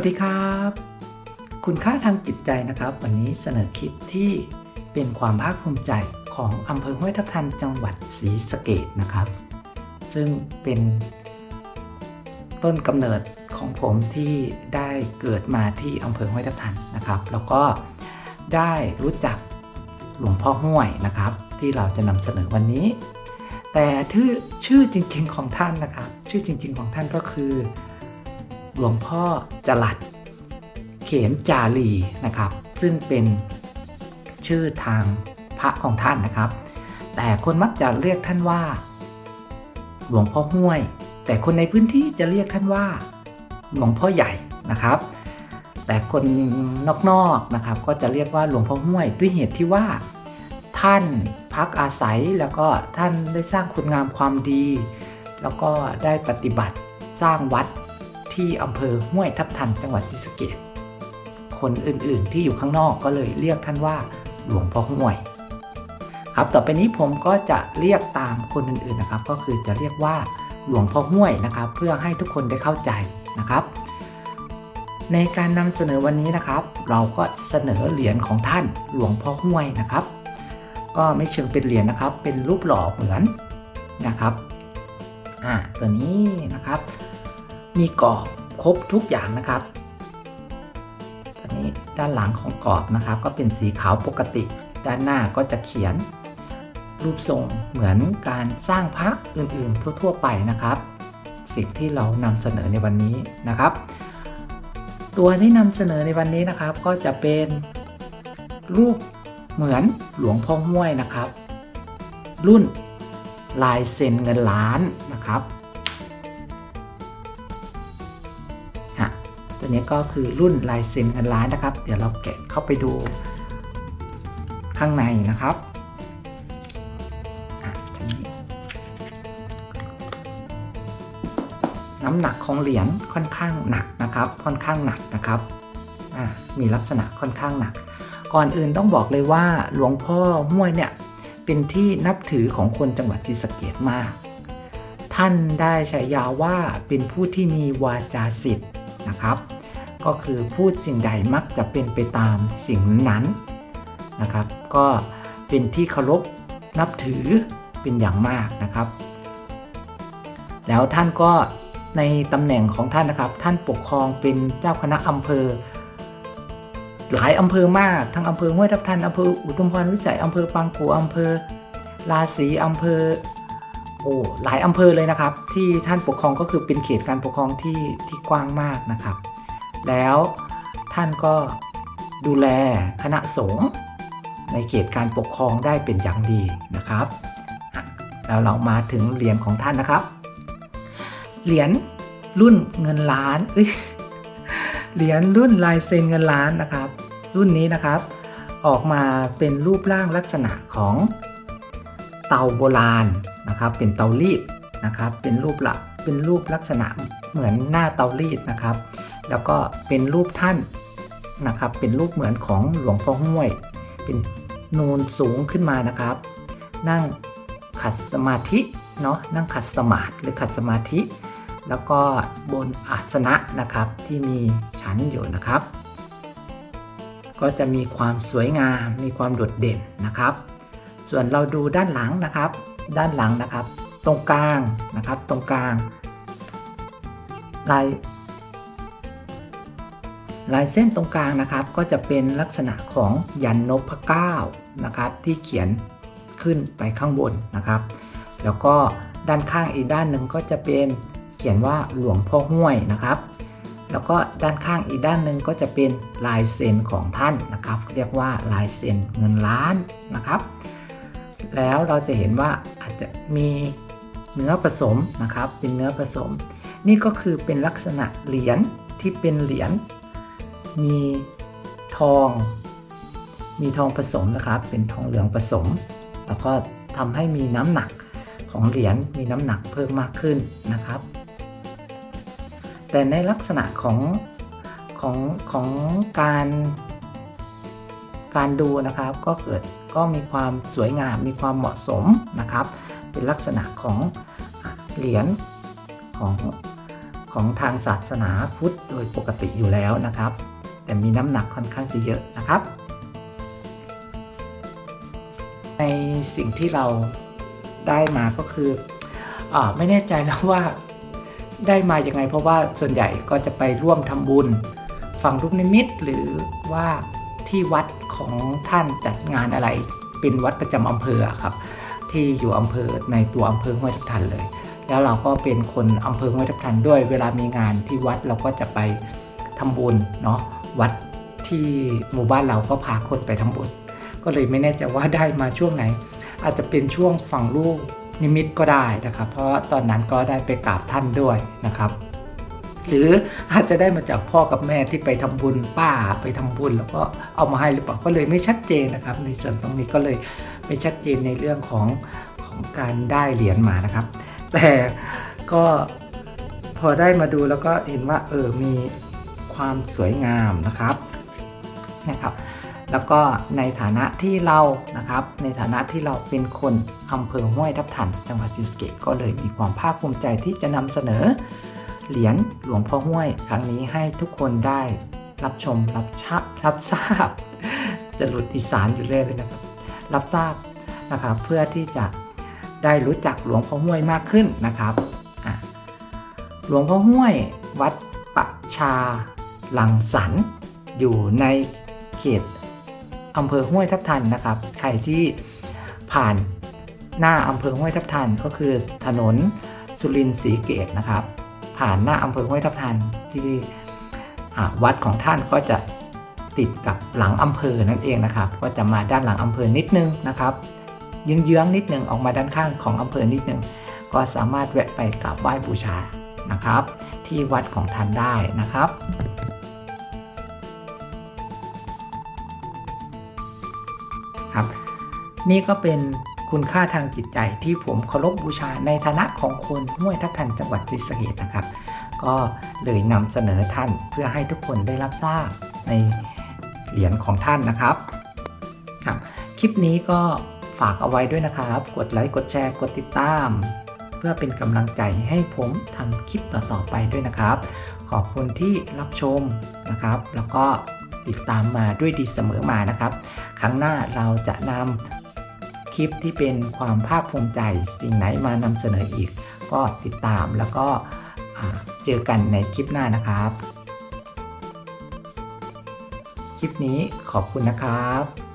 วัสดีครับ คุณค่าทางจิตใจนะครับ วันนี้เสนอคลิปที่เป็นความภาคภูมิใจของอำเภอห้วยทับทันจังหวัดศรีสะเกดนะครับ ซึ่งเป็นต้นกำเนิดของผมที่ได้เกิดมาที่อำเภอห้วยทับทันนะครับ แล้วก็ได้รู้จักหลวงพ่อห้วยนะครับ ที่เราจะนำเสนอวันนี้ แต่ชื่อชื่อจริงๆของท่านนะครับ ชื่อจริง ๆ ของท่านก็คือ หลวงพ่อจรัดเขมจารีนะครับ ซึ่งเป็นชื่อทางพระของท่านนะครับ แต่คนมักจะเรียกท่านว่า หลวงพ่อห้วย แต่คนในพื้นที่จะเรียกท่านว่า หลวงพ่อใหญ่นะครับ แต่คนนอกๆนะครับ ก็จะเรียกว่าหลวงพ่อห้วย ด้วยเหตุที่ว่า ท่านพักอาศัยแล้วก็ท่านได้สร้างคุณงามความดี แล้วก็ได้ปฏิบัติสร้างวัด ที่อำเภอห้วยทับทันจังหวัดศรีสะเกษคนอื่นๆที่อยู่ข้างนอกก็เลยเรียกท่านว่าหลวงพ่อห้วย ครับต่อไปนี้ผมก็จะเรียกตามคนอื่นๆนะครับ ก็คือจะเรียกว่าหลวงพ่อห้วยนะครับ เพื่อให้ทุกคนได้เข้าใจนะครับ ในการนำเสนอวันนี้นะครับ เราก็เสนอเหรียญของท่านหลวงพ่อห้วยนะครับ ก็ไม่เชิงเป็นเหรียญนะครับ เป็นรูปหล่อเหมือนนะครับอ่าตัวนี้นะครับ มีกรอบครบทุกอย่างนะครับตัวนี้ด้านหลังของกรอบนะครับ ก็เป็นสีขาวปกติ ด้านหน้าก็จะเขียน รูปทรงเหมือนการสร้างพระอื่นๆ ทั่ว ๆ ไปนะครับ สิ่งที่เรานำเสนอในวันนี้นะครับ ตัวที่นำเสนอในวันนี้นะครับ ก็จะเป็นรูปเหมือนหลวงพ่อห้วยนะครับ รุ่นลายเซ็นเงินล้านนะครับ ตัวนี้ก็คือรุ่นลายเซ็นเงินล้านนะครับ เดี๋ยวเราแกะเข้าไปดูข้างในนะครับน้ำหนักของเหรียญค่อนข้างหนักนะครับ ค่อนข้างหนักนะครับมีลักษณะค่อนข้างหนัก ก่อนอื่นต้องบอกเลยว่าหลวงพ่อห้วยเนี่ยเป็นที่นับถือของคนจังหวัดศรีสะเกดมาก ท่านได้ฉายาว่าเป็นผู้ที่มีวาจาสิทธิ์นะครับ ก็คือพูดสิ่งใดมักจะเป็นไปตามสิ่งนั้นนะครับ ก็เป็นที่เคารพนับถือเป็นอย่างมากนะครับ แล้วท่านก็ในตำแหน่งของท่านนะครับ ท่านปกครองเป็นเจ้าคณะอำเภอ หลายอำเภอมาก ทั้งอำเภอห้วยทับทันอำเภออุทุมพรวิสัยอำเภอปางกูอำเภอราศีอำเภอโอ้หลายอำเภอเลยนะครับ ที่ท่านปกครองก็คือเป็นเขตการปกครองที่ที่กว้างมากนะครับ แล้ว ท่านก็ดูแลคณะสงฆ์ในเขตการปกครองได้เป็นอย่างดีนะครับ แล้วเรามาถึงเหรียญของท่านนะครับ เหรียญรุ่นเงินล้านเอ้ยเหรียญรุ่นลายเซ็นเงินล้านนะครับ รุ่นนี้นะครับ ออกมาเป็นรูปร่างลักษณะของเตาโบราณนะครับ เป็นเตารีดนะครับ เป็นรูปละเป็นรูปลักษณะเหมือนหน้าเตารีดนะครับ แล้วก็เป็นรูปท่านนะครับ เป็นรูปเหมือนของหลวงพ่อห้วย เป็นนูนสูงขึ้นมานะครับ นั่งขัดสมาธิเนาะนั่งขัดสมาธิหรือขัดสมาธิ แล้วก็บนอาสนะนะครับที่มีชั้นอยู่นะครับ ก็จะมีความสวยงาม มีความโดดเด่นนะครับ ส่วนเราดูด้านหลังนะครับ ด้านหลังนะครับ ตรงกลางนะครับ ตรงกลางลาย ลายเส้นตรงกลางนะครับ ก็จะเป็นลักษณะของยันนพเก้านะครับที่เขียนขึ้นไปข้างบนนะครับ แล้วก็ด้านข้างอีกด้านหนึ่งก็จะเป็นเขียนว่าหลวงพ่อห้วยนะครับ แล้วก็ด้านข้างอีกด้านหนึ่งก็จะเป็นลายเซ็นของท่านนะครับ เรียกว่าลายเซ็นเงินล้านนะครับ แล้วเราจะเห็นว่าอาจจะมีเนื้อผสมนะครับ เป็นเนื้อผสม นี่ก็คือเป็นลักษณะเหรียญที่เป็นเหรียญ มีทอง มีทองผสมนะครับ เป็นทองเหลืองผสม แล้วก็ทำให้มีน้ำหนักของเหรียญมีน้ำหนักเพิ่มมากขึ้นนะครับ แต่ในลักษณะของของของการการดูนะครับก็เกิดก็มีความสวยงามมีความเหมาะสมนะครับ เป็นลักษณะของเหรียญของของทางศาสนาพุทธโดยปกติอยู่แล้วนะครับ แต่มีน้ำหนักค่อนข้างจะเยอะนะครับ ในสิ่งที่เราได้มาก็คืออไม่แน่ใจแล้วว่าได้มาอย่างไง เพราะว่าส่วนใหญ่ก็จะไปร่วมทำบุญฝังลูกนิมิตหรือว่าที่วัดของท่านจัดงานอะไรเป็นวัดประจำอำเภอครับ ที่อยู่อำเภอในตัวอำเภอห้วยทับทันเลย แล้วเราก็เป็นคนอำเภอห้วยทับทันด้วย เวลามีงานที่วัดเราก็จะไปทำบุญเนาะ วัดที่หมู่บ้านเราก็พาคนไปทำบุญก็เลยไม่แน่ใจว่าได้มาช่วงไหน อาจจะเป็นช่วงฝั่งลูกนิมิตก็ได้นะครับ เพราะตอนนั้นก็ได้ไปกราบท่านด้วยนะครับหรืออาจจะได้มาจากพ่อกับแม่ที่ไปทำบุญป้าไปทำบุญ แล้วก็เอามาให้หรือเปล่าก็เลยไม่ชัดเจนนะครับ ในส่วนตรงนี้ก็เลยไม่ชัดเจนในเรื่องของของการได้เหรียญมานะครับ แต่ก็พอได้มาดูแล้วก็เห็นว่าเออมี ความสวยงามนะครับนะครับ แล้วก็ในฐานะที่เรานะครับ ในฐานะที่เราเป็นคนอำเภอห้วยทับทัน จังหวัดศรีสะเกษก็เลยมีความภาคภูมิใจที่จะนำเสนอ เหรียญหลวงพ่อห้วย ครั้งนี้ให้ทุกคนได้รับชมรับชะรับทราบ จะหลุดอีสานอยู่เรื่อยเลยนะครับรับทราบนะครับเพื่อที่จะได้รู้จักหลวงพ่อห้วยมากขึ้นนะครับหลวงพ่อห้วยวัดประชา หลังสรรค์อยู่ในเขตอำเภอห้วยทับทันนะครับ ใครที่ผ่านหน้าอำเภอห้วยทับทันก็คือถนนสุรินทร์ศรีเกตนะครับ ผ่านหน้าอำเภอห้วยทับทันที่วัดของท่านก็จะติดกับหลังอำเภอนั่นเองนะครับ ก็จะมาด้านหลังอำเภอนิดนึงนะครับเยื้องนิดนึงออกมาด้านข้างของอำเภอนิดนึงก็สามารถแวะไปกราบไหว้บูชานะครับ ที่วัดของท่านได้นะครับ นี่ก็เป็นคุณค่าทางจิตใจที่ผมเคารพบูชาในฐานะของคนห้วยทับทันจังหวัดศรีสะเกษนะครับ ก็เลยนำเสนอท่านเพื่อให้ทุกคนได้รับทราบในเหรียญของท่านนะครับครับ คลิปนี้ก็ฝากเอาไว้ด้วยนะครับ กดไลค์กดแชร์กดติดตาม เพื่อเป็นกำลังใจให้ผมทำคลิปต่อๆไปด้วยนะครับ ขอบคุณที่รับชมนะครับ แล้วก็ติดตามมาด้วยดีเสมอมานะครับ ครั้งหน้าเราจะนำ ลิปที่เป็นความภาคภูมิใจสิ่งไหนมานำเสนออีก ก็ติดตามแล้วก็เจอกันในคลิปหน้านะครับ คลิปนี้ขอบคุณนะครับ